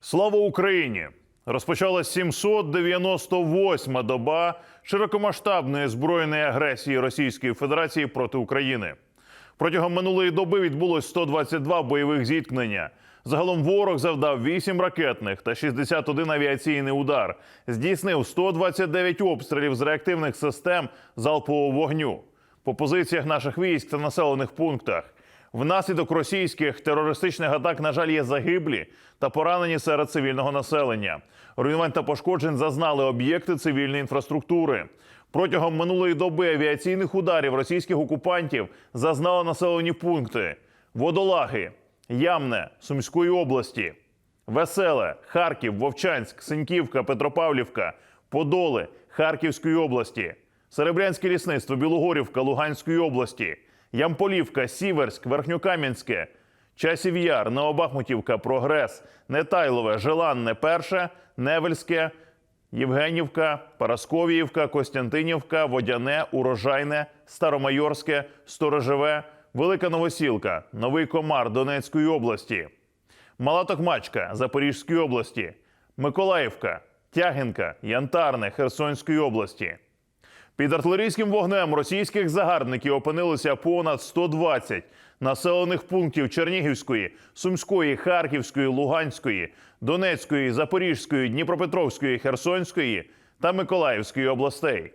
Слава Україні! Розпочалась 798-ма доба широкомасштабної збройної агресії Російської Федерації проти України. Протягом минулої доби відбулось 122 бойових зіткнення. Загалом ворог завдав 8 ракетних та 61 авіаційний удар, здійснив 129 обстрілів з реактивних систем залпового вогню по позиціях наших військ та населених пунктах. Внаслідок російських терористичних атак, на жаль, є загиблі та поранені серед цивільного населення. Руйнувань та пошкоджень зазнали об'єкти цивільної інфраструктури. Протягом минулої доби авіаційних ударів російських окупантів зазнали населені пункти: Водолаги, Ямне, Сумської області, Веселе, Харків, Вовчанськ, Синьківка, Петропавлівка, Подоли, Харківської області, Серебрянське лісництво, Білогорівка, Луганської області, Ямполівка, Сіверськ, Верхньокам'янське, Часів Яр, Новобахмутівка, Прогрес, Нетайлове, Желанне, Перше, Невельське, Євгенівка, Парасковіївка, Костянтинівка, Водяне, Урожайне, Старомайорське, Сторожеве, Велика Новосілка, Новий Комар Донецької області. Мала Токмачка Запорізької області, Миколаївка, Тягінка, Янтарне Херсонської області. Під артилерійським вогнем російських загарбників опинилося понад 120 населених пунктів Чернігівської, Сумської, Харківської, Луганської, Донецької, Запорізької, Дніпропетровської, Херсонської та Миколаївської областей.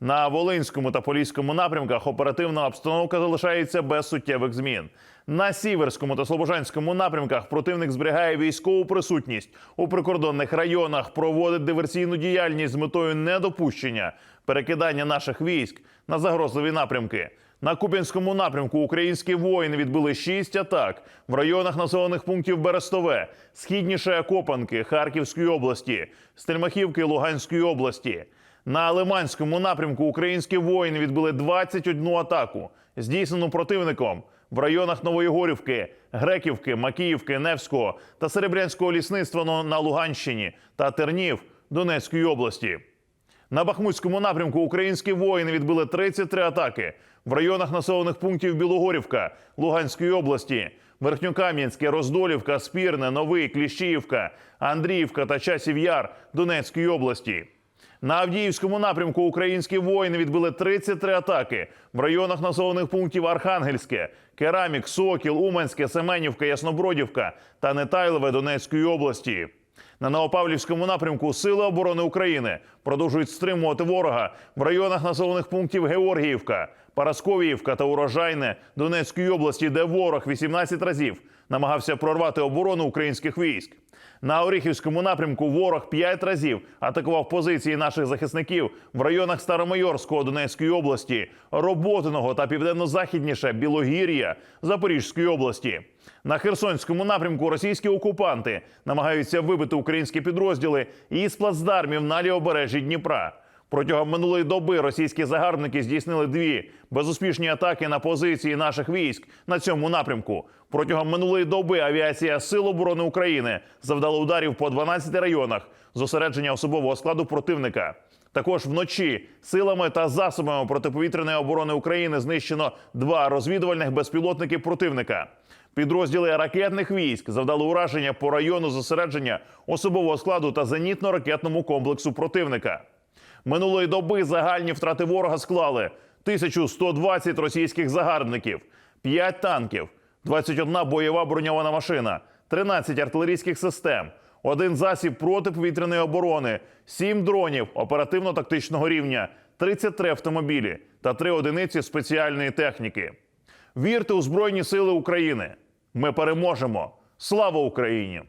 На Волинському та Поліському напрямках оперативна обстановка залишається без суттєвих змін. На Сіверському та Слобожанському напрямках противник зберігає військову присутність у прикордонних районах, проводить диверсійну діяльність з метою недопущення перекидання наших військ на загрозливі напрямки. На Куп'янському напрямку українські воїни відбили шість атак в районах населених пунктів Берестове, східніше Копанки Харківської області, Стельмахівки Луганської області. На Лиманському напрямку українські воїни відбили 21 атаку, здійснену противником в районах Нової Горівки, Греківки, Макіївки, Невського та Серебрянського лісництва на- на Луганщині та Тернів Донецької області. На Бахмутському напрямку українські воїни відбили 33 атаки в районах населених пунктів Білогорівка, Луганської області, Верхньокам'янське, Роздолівка, Спірне, Новий, Кліщіївка, Андріївка та Часів Яр Донецької області. На Авдіївському напрямку українські воїни відбили 33 атаки в районах населених пунктів Архангельське, Керамік, Сокіл, Уманське, Семенівка, Яснобродівка та Нетайлове Донецької області. На Новопавлівському напрямку Сили оборони України продовжують стримувати ворога в районах населених пунктів Георгіївка, Парасковіївка та Урожайне Донецької області, де ворог 18 разів намагався прорвати оборону українських військ. На Оріхівському напрямку ворог 5 разів атакував позиції наших захисників в районах Старомайорського Донецької області, Роботиного та південно-західніше Білогір'я Запорізької області. На Херсонському напрямку російські окупанти намагаються вибити українські підрозділи із плацдармів на лівобережжі Дніпра. Протягом минулої доби російські загарбники здійснили дві безуспішні атаки на позиції наших військ на цьому напрямку. Протягом минулої доби авіація Сил оборони України завдала ударів по 12 районах зосередження особового складу противника. Також вночі силами та засобами протиповітряної оборони України знищено два розвідувальних безпілотники противника. Підрозділи ракетних військ завдали ураження по району зосередження особового складу та зенітно-ракетному комплексу противника. Минулої доби загальні втрати ворога склали 1120 російських загарбників, 5 танків, 21 бойова броньована машина, 13 артилерійських систем, один засіб протиповітряної оборони, 7 дронів оперативно-тактичного рівня, 33 автомобілі та 3 одиниці спеціальної техніки. Вірте у Збройні Сили України. Ми переможемо! Слава Україні!